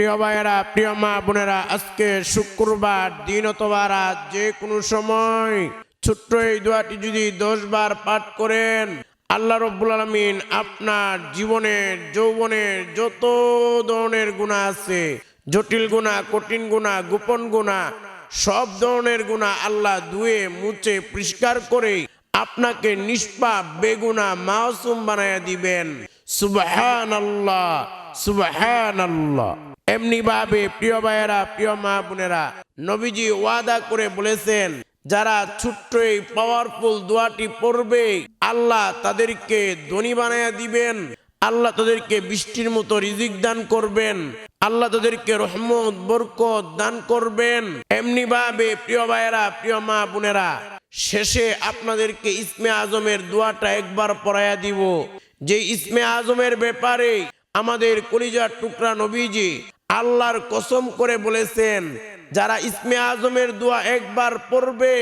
প্রিয় ভাইয়েরা, প্রিয় মা বোনেরা, আজকে শুক্রবার, দিন অথবা রাত, যে কোনো সময় ছোট্ট এই দোয়াটি যদি দশ বার পাঠ করেন, আল্লাহ রব্বুল আলমিন আপনার জীবনের যৌবনের যত ধরনের গুণা আছে, জটিল গুণা, কঠিন গুণা, গোপন গুণা, সব ধরনের গুণা আল্লাহ ধুয়ে, মুছে, পরিষ্কার করে আপনাকে নিষ্পাপ, বেগুনা মাসুম বানায়া দিবেন। সুবহান আল্লাহ এমনি ভাবে প্রিয় ভাইয়েরা, প্রিয় মা বোনেরা, নবীজি ওয়াদা করে বলেছেন, যারা ছোট্ট এই পাওয়ারফুল দোয়াটি পড়বে, আল্লাহ তাদেরকে ধনী বানায়া দিবেন, আল্লাহ তাদেরকে বৃষ্টির মতো রিজিক দান করবেন, আল্লাহ তাদেরকে রহমত, বরকত দান করবেন। এমনি ভাবে প্রিয় ভাইয়েরা, প্রিয় মা বোনেরা, শেষে আপনাদেরকে ইসমে আজমের দোয়াটা একবার পড়াইয়া দিব। যে ইসমে আজমের ব্যাপারে আমাদের কলিজার টুকরা নবীজি আল্লাহর কসম করে বলেছেন, যারা ইসমে আজমের দোয়া একবার পড়বে,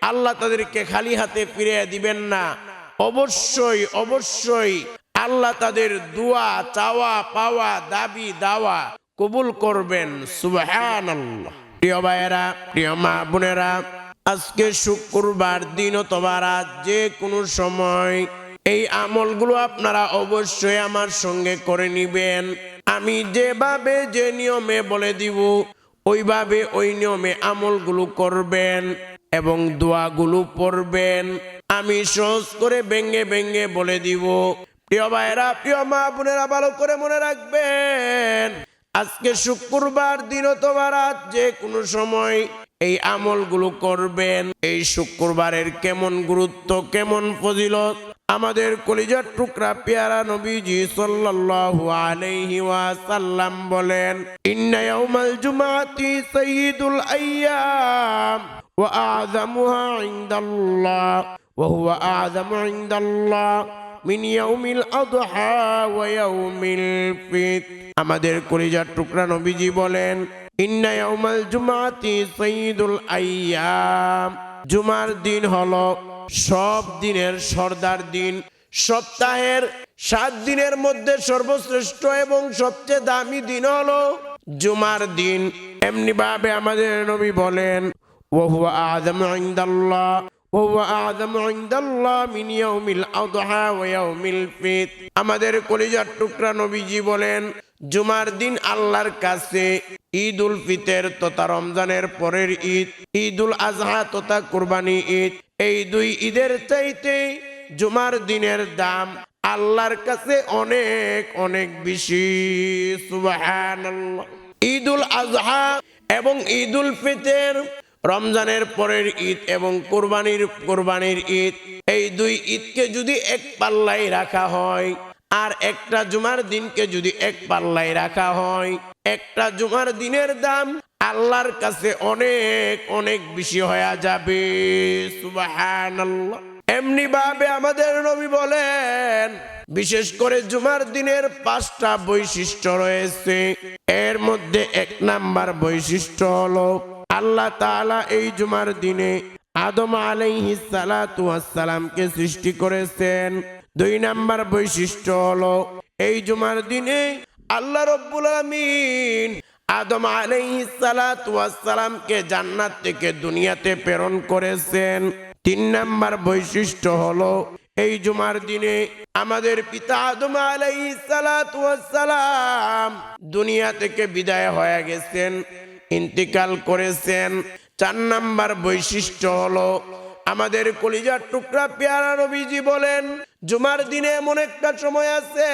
আল্লাহ তাদেরকে খালি হাতে ফিরিয়ে দিবেন না। অবশ্যই অবশ্যই আল্লাহ তাদের দোয়া, চাওয়া, পাওয়া, দাবি, দাওয়া কবুল করবেন। সুবহান প্রিয় ভাইয়েরা, প্রিয় মা বোনেরা, আজকে শুক্রবার দিন অথবা রাত যে কোনো সময় এই আমলগুলো আপনারা অবশ্যই আমার সঙ্গে করে নিবেন। আমি যেভাবে যে নিয়মে বলে দিব, ওইভাবে ওই নিয়মে আমলগুলো করবেন এবং দোয়াগুলো পড়বেন। আমি সহজ করে ব্যঙ্গে ব্যঙ্গে বলে দিব। প্রিয় ভাইরা প্রিয় মা বোনেরা, ভালো করে মনে রাখবেন, আজকে শুক্রবার দিন অথবা রাত যে কোনো সময় এই আমলগুলো করবেন। এই শুক্রবারের কেমন গুরুত্ব, কেমন ফজিলত আমাদের কলিজার টুকরা পেয়ারা নবীজি সাল্লাল্লাহু আলাইহি ওয়াসাল্লাম বলেন, ইন্না ইয়াউমাল জুমাতি সাইয়্যিদুল আইয়াম, ওয়া আযামুহা ইনদাল্লাহ, ওয়া হুয়া আযামু ইনদাল্লাহ মিন ইয়াউমিল আদহা ওয়া ইয়াউমিল ফিত আমাদের কলিজার টুকরা নবীজি বলেন, ইন্না ইয়াউমাল জুমাতি সাইয়্যিদুল আইয়াম, জুমার দিন হলো সব দিনের সর্দার দিন। সপ্তাহের সাত দিনের মধ্যে সর্বশ্রেষ্ঠ এবং সবচেয়ে দামি দিন হলো জুমার দিন। এমনিভাবে আমাদের নবী বলেন ওহু আদম আইন্দাল্লাহ আমাদের কলিজার টুকরা নবীজি বলেন, জুমার দিন আল্লাহর কাছে ঈদ উল ফিতের তথা রমজানের পরের ঈদ ঈদ উল আজহা তথা কুরবানি ঈদ এই দুই ঈদের চাইতে জুমার দিনের দাম আল্লাহর কাছে অনেক অনেক বেশি। সুবহানাল্লাহ। ঈদ উল আজহা এবং ঈদ উল ফিতর, রমজানের পরের ঈদ এবং কোরবানির কোরবানির ঈদ, এই দুই ঈদকে যদি এক পাল্লায় রাখা হয়, আর একটা জুমার দিনকে যদি এক পাল্লায় রাখা হয়, একটা জুমার দিনের দাম আল্লাহর কাছে অনেক অনেক বেশি হয়ে যাবে। এমনি ভাবে আমাদের নবী বলেন, বিশেষ করে জুমার দিনের পাঁচটা বৈশিষ্ট্য রয়েছে। এর মধ্যে এক নাম্বার বৈশিষ্ট্য হলো, আল্লাহ তাআলা এই জুমার দিনে আদম সালাতু সালামকে সৃষ্টি করেছেন। দুই নাম্বার বৈশিষ্ট্য হলো, এই জুমার দিনে আল্লাহ রব্বুল আমিন আদম আলাইহিস সালাতু সালামকে জান্নাত থেকে দুনিয়াতে প্রেরণ করেছেন। তিন নাম্বার বৈশিষ্ট্য হলো, এই জুমার দিনে আমাদের পিতা আদম আলাইহিস সালাতু সালাম দুনিয়া থেকে বিদায় হয়ে গেছেন, ইন্তিকাল করেছেন। চার নাম্বার বৈশিষ্ট্য হলো, আমাদের কলিজার টুকরা পেয়ারা নবীজি বলেন, জুমার দিনে এমন একটা সময় আছে,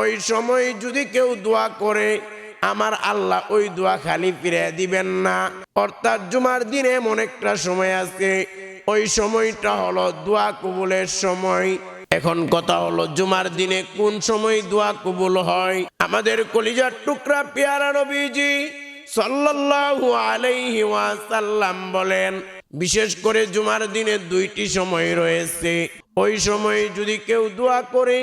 ওই সময় যদি কেউ দোয়া করে আমার আল্লাহ ওই দোয়া খালি ফিরে দিবেন না। অর্থাৎ জুমার দিনে এমন একটা সময় আছে, ওই সময়টা হলো দোয়া কবুলের সময়। এখন কথা হলো জুমার দিনে কোন সময় দোয়া কবুল হয়? আমাদের কলিজার টুকরা পেয়ারা নবীজি সাল্লাল্লাহু আলাইহি ওয়াসাল্লাম বলেন, বিশেষ করে জুমার দিনে দুইটি সময় রয়েছে। ওই সময় যদি কেউ দোয়া করে,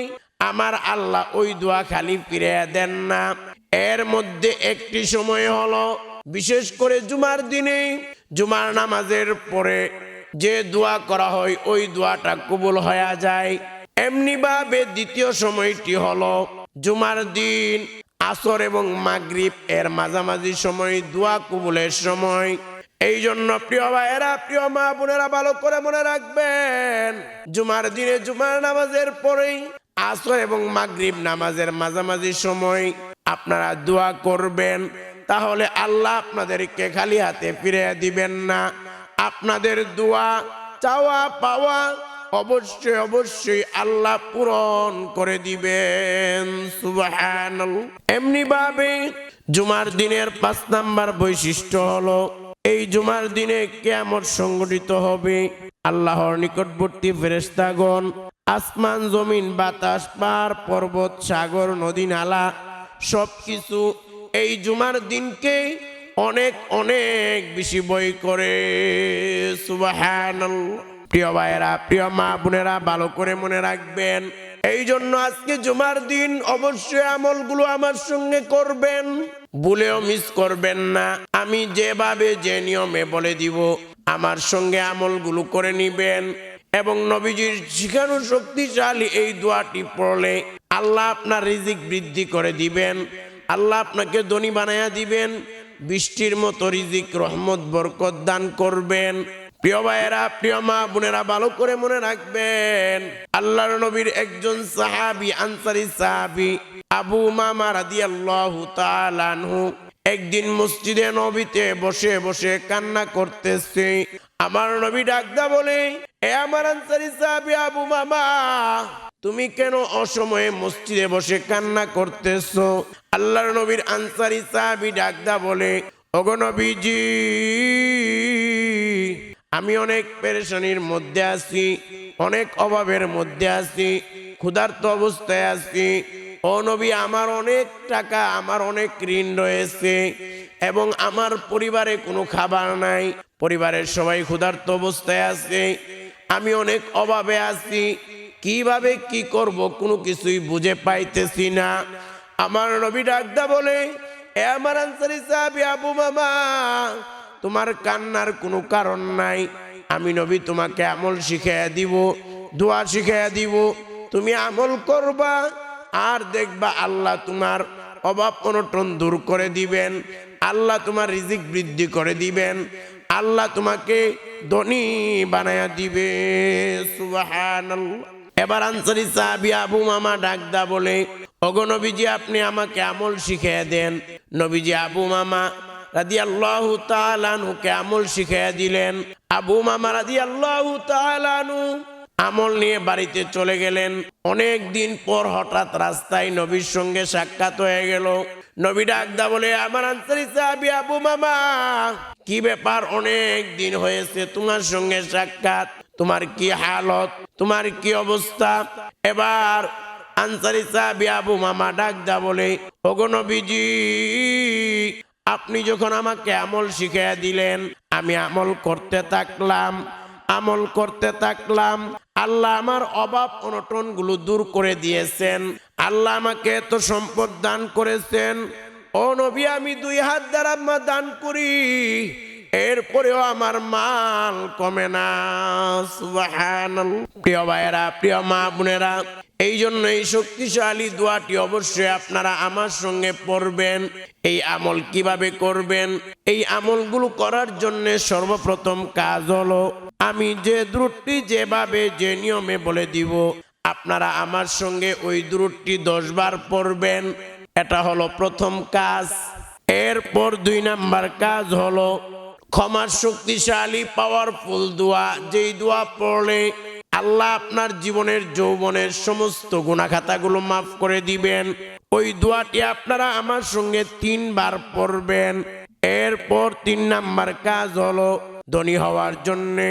আমার আল্লাহ ওই দোয়া খালি ফিরে দেন না। এর মধ্যে একটি সময় হলো, বিশেষ করে জুমার দিনে, জুমার নামাজের পরে যে দোয়া করা হয়, ওই দোয়াটা কবুল হয়ে যায়। এমনি ভাবে দ্বিতীয় সময়টি হলো জুমার দিন, আসর এবং মাগরিব এর মাঝামাঝি সময়, দোয়া কবুলের সময়। এই জন্য প্রিয় ভাইয়েরা, প্রিয় মা বোনেরা, ভালো করে মনে রাখবেন, জুমার দিনে জুমার নামাজের পরেই আসর এবং মাগরিব নামাজের মাঝামাঝি সময় আপনারা দোয়া করবেন, তাহলে আল্লাহ আপনাদেরকে খালি হাতে ফিরে দিবেন না। আপনাদের দোয়া, চাওয়া, পাওয়া অবশ্যই অবশ্যই আল্লাহ পূরণ করে দিবেন। এমনি ভাবে জুমার দিনের পাঁচ নাম্বার বৈশিষ্ট্য হলো, এই জুমার দিনে কেমন সংগঠিত হবে। আল্লাহর নিকটবর্তী ফেরেস্তাগণ আসমান, জমিন, বাতাস পার পর্বত, সাগর, নদী, নালা সবকিছু এই জুমার দিনকে অনেক অনেক বেশি বই করে। প্রিয় ভাইয়েরা, প্রিয় মা বোনেরা, ভালো করে মনে রাখবেন। এই জন্য আজকে জুমার দিন অবশ্যই আমলগুলো আমার সঙ্গে করবেন। বলেও মিস করবেন না। আমি যেভাবে যে নিয়মে বলে দিব, আমার সঙ্গে আমলগুলো করে নিবেন। এবং নবীজির শিখানো শক্তিশালী এই দোয়াটি পড়লে আল্লাহ আপনার রিজিক বৃদ্ধি করে দিবেন, আল্লাহ আপনাকে ধনী বানায়া দিবেন, বৃষ্টির মতো রিজিক, রহমত, বরকত দান করবেন। প্রিয় ভাইয়েরা, প্রিয় মা বোনেরা, ভালো করে মনে রাখবেন, আল্লাহর নবীর একজন সাহাবি, আনসারি সাহাবি, আবু মামা রাদিয়াল্লাহু তাআলা আনহু, একদিন মসজিদে নবীতে বসে বসে কান্না করতেছে। আমার নবী ডাকদা বলে, এ আমার আনসারি সাহাবি আবু মামা তুমি কেন অসময়ে মসজিদে বসে কান্না করতেছো? আল্লাহর নবীর আনসারি সাহাবি ডাকদা বলে, ওগো নবীজি, আমি অনেক পেরেশানির মধ্যে আছি, অনেক অভাবের মধ্যে আছি, ক্ষুধার্ত অবস্থায় আছি। ও নবী, আমার অনেক টাকা, আমার অনেক ঋণ রয়েছে এবং আমার পরিবারে কোনো খাবার নাই। পরিবারের সবাই ক্ষুধার্ত অবস্থায় আছে, আমি অনেক অভাবে আছি কীভাবে কি করব কোনো কিছুই বুঝে পাইতেছি না। আমার নবী ডাকদা বলে, এ আমার আনসারি সাহাবি আবু মামা, তোমার কান্নার কোনো কারণ নাই। আমি নবী তোমাকে আমল শিখাইয়া দিব, দোয়া শিখাইয়া দিব। তুমি আমল করবা আর দেখবা আল্লাহ তোমার অভাব অনটন দূর করে দিবেন, আল্লাহ তোমার রিজিক বৃদ্ধি করে দিবেন, আল্লাহ তোমাকে ধনী বানায়া দিবে। সুবহানাল্লাহ। এবার আনসারি সাহাবি আবু মামা ডাকদা বলে, ওগো নবীজি, আপনি আমাকে আমল শিখিয়ে দেন। নবীজি আবু মামা রাদি আল্লাহ তালানুকে আমল শিখিয়ে দিলেন। আবু মামা রাদি আল্লাহ তালানু আমল নিয়ে বাড়িতে চলে গেলেন। অনেক দিন পর হঠাৎ রাস্তায় নবীর সঙ্গে সাক্ষাৎ হয়ে গেল। নবী ডাকদা বলে, আমার আনসারি সাহাবি আবু মামা, কি ব্যাপার? অনেক দিন হয়েছে তোমার সঙ্গে সাক্ষাৎ। তোমার কি হালত? তোমার কি অবস্থা? এবার আনসারি সাহাবি আবু মামা ডাকদা বলে, ওগো নবীজি, আপনি যখন আমাকে আমল শিখিয়ে দিলেন, আমি আমল করতে থাকলাম, আমল করতে থাকলাম। আল্লাহ আমার অভাব অনটনগুলো দূর করে দিয়েছেন। আল্লাহ আমাকে এত সম্পদ দান করেছেন। ও নবী, আমি দুই হাত দ্বারা দান করি। এরপরেও আমার মাল কমে না। প্রিয় ভাইয়েরা, প্রিয় মা বোনেরা এই জন্য এই শক্তিশালী দোয়াটি অবশ্যই আপনারা আমার সঙ্গে পড়বেন। এই আমল কীভাবে করবেন? এই আমলগুলো করার জন্য সর্বপ্রথম কাজ হলো, আমি যে দ্রুটটি যেভাবে, যে নিয়মে বলে দিব, আপনারা আমার সঙ্গে ওই দ্রুটটি দশ বার পড়বেন। এটা হলো প্রথম কাজ। এরপর দুই নাম্বার কাজ হলো ক্ষমার শক্তিশালী পাওয়ারফুল দোয়া, যেই দোয়া পড়লে আল্লাহ আপনার জীবনের, যৌবনের সমস্ত গুণাখাতাগুলো মাফ করে দিবেন। ওই দোয়াটি আপনারা আমার সঙ্গে তিনবার পড়বেন। এরপর তিন নাম্বার কাজ হলো ধনী হওয়ার জন্যে,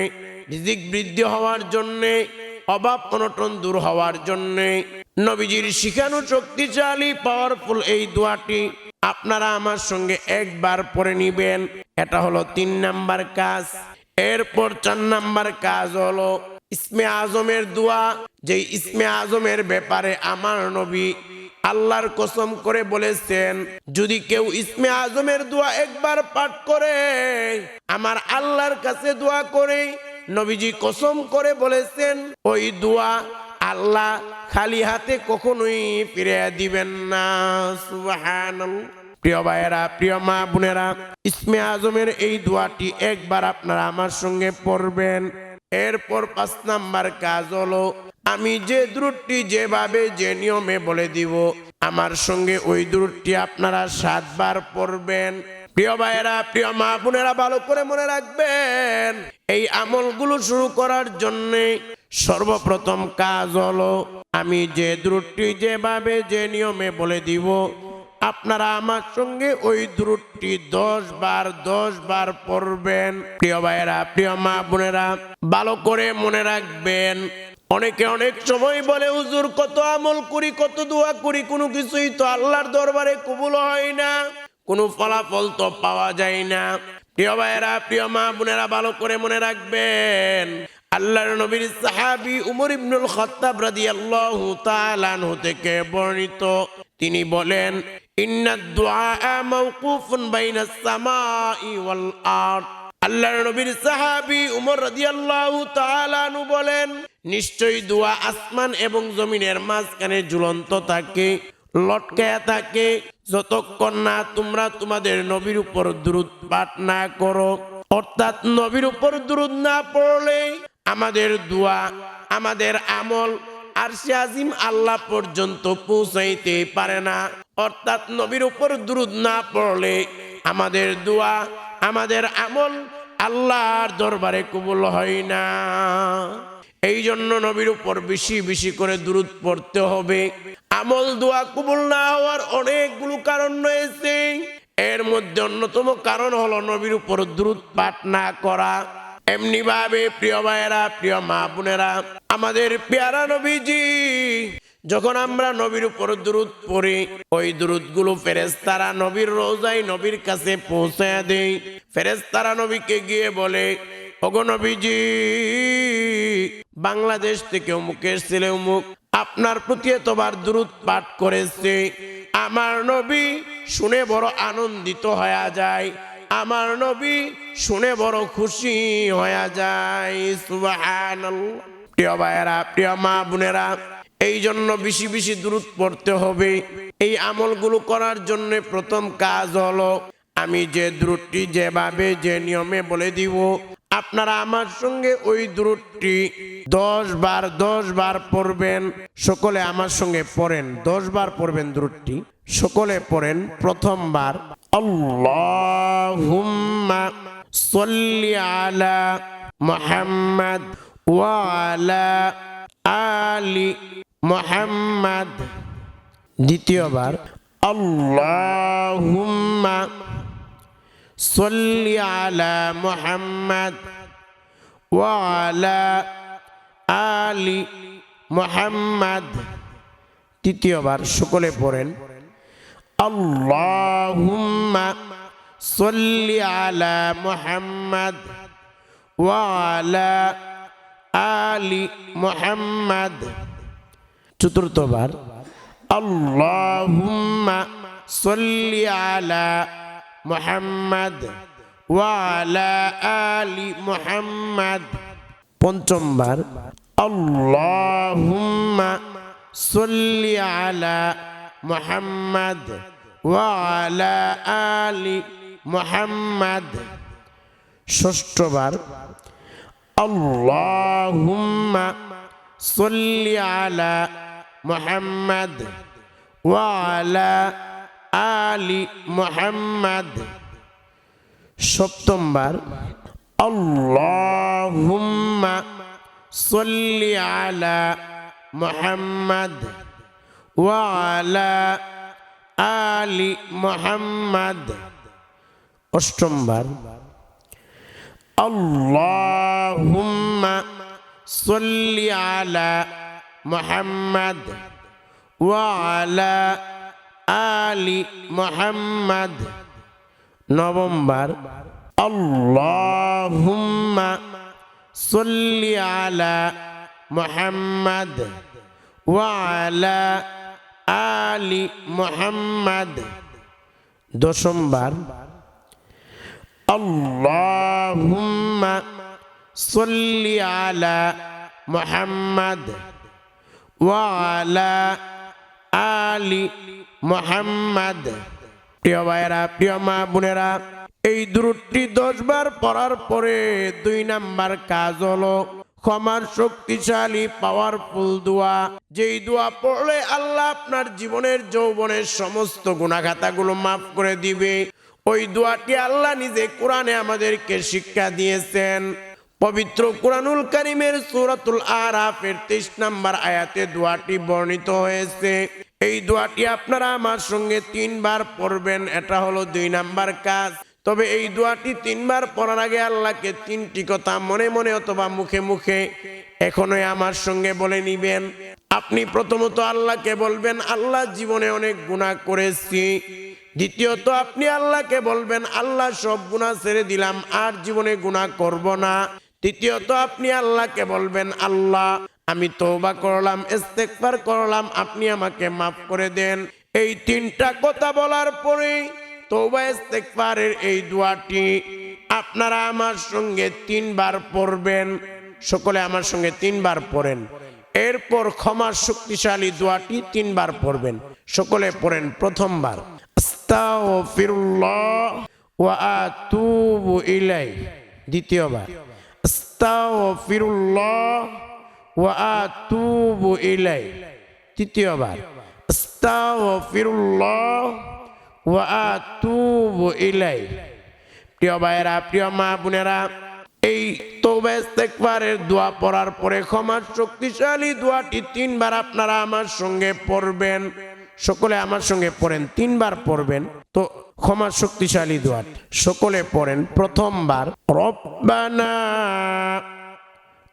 রিজিক বৃদ্ধি হওয়ার জন্যে, অভাব অনটন দূর হওয়ার জন্যে। নবীজির শিখানো শক্তিশালী পাওয়ারফুল এই দোয়াটি আপনারা আমার সঙ্গে একবার পরে নিবেন। এটা হলো তিন নাম্বার কাজ। এরপর চার নাম্বার কাজ হলো ইসমে আজমের দোয়া। যে ইসমে আজমের ব্যাপারে আমার নবী আল্লাহর কসম করে বলেছেন, যদি কেউ ইসমে আজমের দোয়া একবার পাঠ করে, আমার আল্লাহর কাছে দোয়া করে, নবীজি কসম করে বলেছেন, ওই দোয়া আল্লাহ খালি হাতে কখনোই ফিরে দিবেন না সুবহানাল্লাহ প্রিয় ভাইয়েরা, প্রিয় মা বোনেরা, ইসমে আজমের এই দোয়াটি একবার আপনারা আমার সঙ্গে পড়বেন। এরপর পাঁচ নাম্বার কাজ হলো, আমি যে দ্রুটটি যেভাবে, যে নিয়মে বলে দিব, আমার সঙ্গে ওই দ্রুটটি আপনারা সাতবার পড়বেন। প্রিয় ভাইয়েরা, প্রিয় মা বোনেরা ভালো করে মনে রাখবেন, এই আমলগুলো শুরু করার জন্য সর্বপ্রথম কাজ হলো, আমি যে দ্রুটটি যেভাবে, যে নিয়মে বলে দিব, আপনারা আমার সঙ্গে ওই দ্রুটটি দশ বার দশ বার পড়বেন। প্রিয় ভাইয়েরা, প্রিয় মা বোনেরা ভালো করে মনে রাখবেন, অনেকে অনেক সময় বলে, হুজুর, কত আমল করি, কত দোয়া করি, কোনো কিছুই তো আল্লাহর দরবারে কবুল হয় না। কোনো ফলাফল তো পাওয়া যায় না। প্রিয় ভাইয়েরা, প্রিয় মা বোনেরা, ভালো করে মনে রাখবেন, আল্লাহর নবীর সাহাবী উমর ইবনুল খাত্তাব বর্ণিত। তিনি বলেন, ইন্না দুআ মাওকুফুন আল্লাহর নবীর সাহাবী উমর বলেন, নিশ্চয়ই দোয়া আসমান এবং জমিনের মাঝখানে ঝুলন্ত থাকে। লটকায়া থাকে। যতক্ষণ না তোমরা তোমাদের নবীর উপর দ্রুত পাঠ না করো, অর্থাৎ নবীর উপর দ্রুত না পড়লে আমাদের দোয়া, আমাদের আমল আর সে আজিম আল্লাহ পর্যন্ত পৌঁছাইতে পারে না। অর্থাৎ নবীর উপর দ্রুত না পড়লে আমাদের দোয়া, আমাদের আমল আল্লাহর দরবারে কবুল হয় না। এই জন্য নবীর উপর বেশি বেশি করে দূরত পড়তে হবে। আমল দোয়া কবুল না হওয়ার অনেকগুলো কারণ রয়েছে। এর মধ্যে অন্যতম কারণ হলো নবীর উপর দ্রুত পাঠ না করা। এমনি ভাবে প্রিয় ভাইয়েরা, প্রিয় মা বোনেরা, আমাদের পেয়ারা নবীজি, যখন আমরা নবীর উপর দূরত পড়ি, ওই দূরতগুলো ফেরেস্তারা নবীর রোজাই নবীর কাছে পৌঁছে দেই ফেরেস্তারা নবীকে গিয়ে বলে ওগো নবীজি, বাংলাদেশ থেকে অমুক ছেলে অমুক। আপনার প্রতি এতবার দূরত পাঠ করেছে। আমার নবী শুনে বড় আনন্দিত হয়ে যায়। আমার নবী শুনে বড় খুশি হয়ে যায়। প্রিয় ভাইয়েরা, প্রিয় মা বোনেরা, এই জন্য বেশি বেশি দূরত পড়তে হবে। এই আমলগুলো করার জন্য প্রথম কাজ হলো, আমি যে দ্রুটটি যেভাবে, যে নিয়মে বলে দিব আপনারা আমার সঙ্গে ওই দ্রুটটি দশ বার দশ বার পড়বেন, সকলে আমার সঙ্গে পড়েন। দশ বার পড়বেন দ্রুটটি সকলে পড়েন প্রথমবার। আল্লাহুম্মা সল্লি আলা মুহাম্মাদ ওয়া আলা মুহাম্মাদ। দ্বিতীয়বার, আল্লাহুম্মা আলা মুহাম্মাদ ওয়া আলা আলি মুহাম্মাদ তৃতীয়বার সকলে পড়েন। সল্লি আলা মুহাম্মাদ ওয়া আলা আলি মুহাম্মাদ। চতুর্থবার, আল্লাহুম্মা সল্লি আলা মুহাম্মাদ ওয়া আলা মুহাম্মাদ। পঞ্চমবার আল্লাহুম্মা সল্লি আলা মুহাম্মাদ ওয়া আলি মুহাম্মাদ। ষষ্ঠবার আল্লাহুম্মা সল্লি আলা মুহাম্মাদ ওয়া আলা মোহাম্মদ। সপ্তমবার আল্লাহুম্মা সল্লি আলা মুহাম্মাদ ওয়া আলা মুহাম্মাদ। অষ্টমবার আল্লাহুম্মা সল্লি আলা মুহাম্মাদ ওয়া আলি মোহাম্মদ। নভেম্বর। আল্লাহুম্মা সল্লি আলা মোহাম্মদ ওয়ালা আলি মোহাম্মদ। দশম্বর। আল্লাহুম্মা সল্লি আলা মোহাম্মদ ওয়ালা আলি মোহাম্মদ। প্রিয় ভাইয়েরা, প্রিয় মা বোনেরা, এই দূরটি দশবার পড়ার পরে দুই নাম্বার কাজ হলো ক্ষমার শক্তিশালী পাওয়ারফুল দোয়া। যেই দোয়া পড়লে আল্লাহ আপনার জীবনের যৌবনের সমস্ত গুণাখাতাগুলো মাফ করে দিবে। ওই দোয়াটি আল্লাহ নিজে কোরআনে আমাদেরকে শিক্ষা দিয়েছেন। পবিত্র কোরআনুল করিমের সুরাতুল আরাফের তেইশ নাম্বার আয়াতে দোয়াটি বর্ণিত হয়েছে। এই দোয়াটি আপনারা আমার সঙ্গে তিনবার পড়বেন, এটা হলো দুই নাম্বার কাজ। তবে এই দোয়াটি তিনবার পড়ার আগে আল্লাহকে তিনটি কথা মনে মনে অথবা মুখে মুখে এখনোই আমার সঙ্গে বলে নিবেন। আপনি প্রথমত আল্লাহকে বলবেন, আল্লাহ জীবনে অনেক গুনাহ করেছি। দ্বিতীয়ত, আপনি আল্লাহকে বলবেন, আল্লাহ সব গুণা ছেড়ে দিলাম, আর জীবনে গুনাহ করব না। তৃতীয়ত, আপনি আল্লাহকে বলবেন, আল্লাহ আমি তৌবা করলাম, ইস্তেগফার করলাম, আপনি আমাকে মাফ করে দেন। এই তিনটা কথা বলার পরে তৌবা ইস্তেগফারের এই দোয়াটি আপনারা আমার সঙ্গে তিনবার পড়বেন। সকলে আমার সঙ্গে তিনবার পড়েন। এরপর ক্ষমার শক্তিশালী দোয়াটি তিনবার পড়বেন। সকলে পড়েন প্রথমবার। দ্বিতীয়বার। ওয়া আতুবু ইলাইহি তৃতীয়বার। আস্তাগফিরুল্লাহ ওয়া আতুবু ইলাইহি প্রিয় ভাইয়েরা, প্রিয় মা বোনেরা, এই তৌবা ইস্তেগফারের দোয়া পড়ার পরে ক্ষমার শক্তিশালী দোয়াটি তিনবার আপনারা আমার সঙ্গে পড়বেন। সকলে আমার সঙ্গে পড়েন, তিনবার পড়বেন। তো ক্ষমার শক্তিশালী দোয়া সকলে পড়েন প্রথমবার। রব্বানা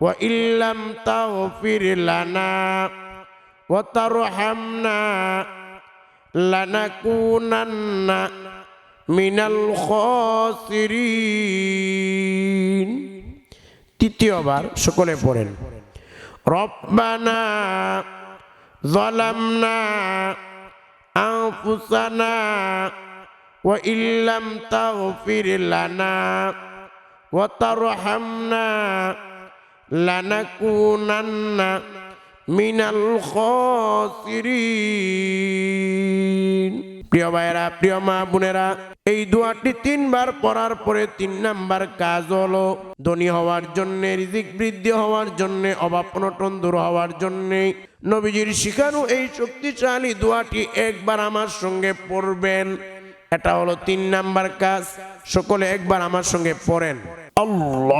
وإن لم تغفر لنا وترحمنا لنكونن من الخاسرين তৃতীয়বার সকলে পড়েন রব্বানা ظلمنا أنفسنا وإن لم تغفر لنا وترحمنا لنكونن من الخاسرين প্রিয় ভাইয়েরা প্রিয় মা বোনেরা এই দোয়াটি তিনবার পড়ার পরে তিন নাম্বার কাজ হলো ধনী হওয়ার জন্য রিজিক বৃদ্ধি হওয়ার জন্য অভাব অনটন দূর হওয়ার জন্য নবীজির শিখানো এই শক্তিশালী দোয়াটি একবার আমার সঙ্গে পড়বেন এটা হলো তিন নাম্বার কাজ সকলে একবার আমার সঙ্গে পড়েন আল্লাহুম্মা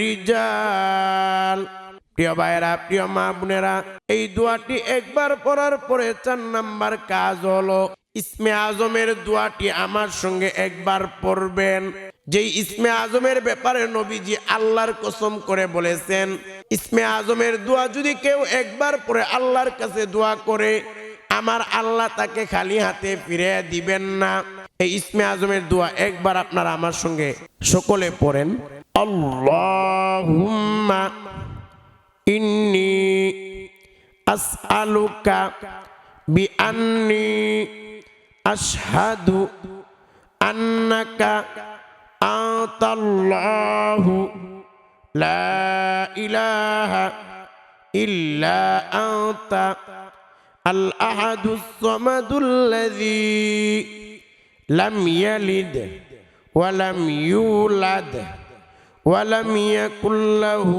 রিজাল। প্রিয় ভাইরা প্রিয় মা বোনেরা, এই দোয়াটি একবার পড়ার পরে চার নাম্বার কাজ হলো, ইসমে আজমের দোয়াটি আমার সঙ্গে একবার পড়বেন। যেই ইসমে আজমের ব্যাপারে নবীজি আল্লাহর কসম করে বলেছেন, ইসমে আজমের দোয়া যদি কেউ একবার পরে আল্লাহর কাছে দোয়া করে, আমার আল্লাহ তাকে খালি হাতে ফিরে দিবেন না। এই ইসমে আজমের দোয়া একবার আপনারা আমার সঙ্গে সকলে পড়েন। আল্লাহুম্মা ইন্নি আসআলুকা বিআন্নি আশহাদু আন্নাকা আতাল্লাহু লা ইলাহা ইল্লা আনতা আল আহাদুস সামাদুল লাম ইয়ালিদ ওয়ালাম ইউলাদ ওয়ালাম ইয়াকুল্লাহু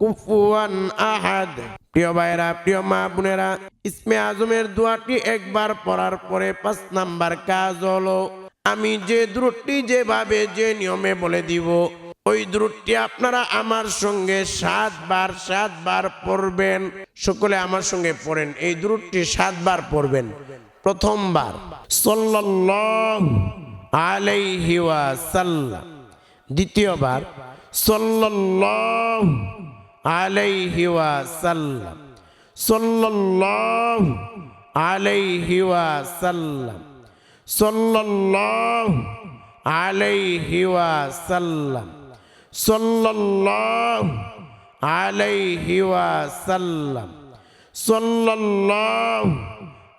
কুফুয়ান আহাদ প্রিয় ভাইরা প্রিয় মা বোনেরা, ইসমে আজমের দোয়াটি একবার পড়ার পরে পাঁচ নাম্বার কাজ হলো, আমি যে দ্রুতটি যেভাবে যে নিয়মে বলে দিব, ওই দ্রুতটি আপনারা আমার সঙ্গে সাতবার সাতবার পড়বেন। সকলে আমার সঙ্গে পড়েন, এই দ্রুতটি সাতবার পড়বেন। প্রথমবার। সাল্লাল্লাহু দ্বিতীয়বার সাল্লাল্লাহু আলাইহি ওয়াসাল্লাম। সাল্লাল্লাহু আলাইহি ওয়াসাল্লাম। সাল্লাল্লাহু সাল্লাল্লাহু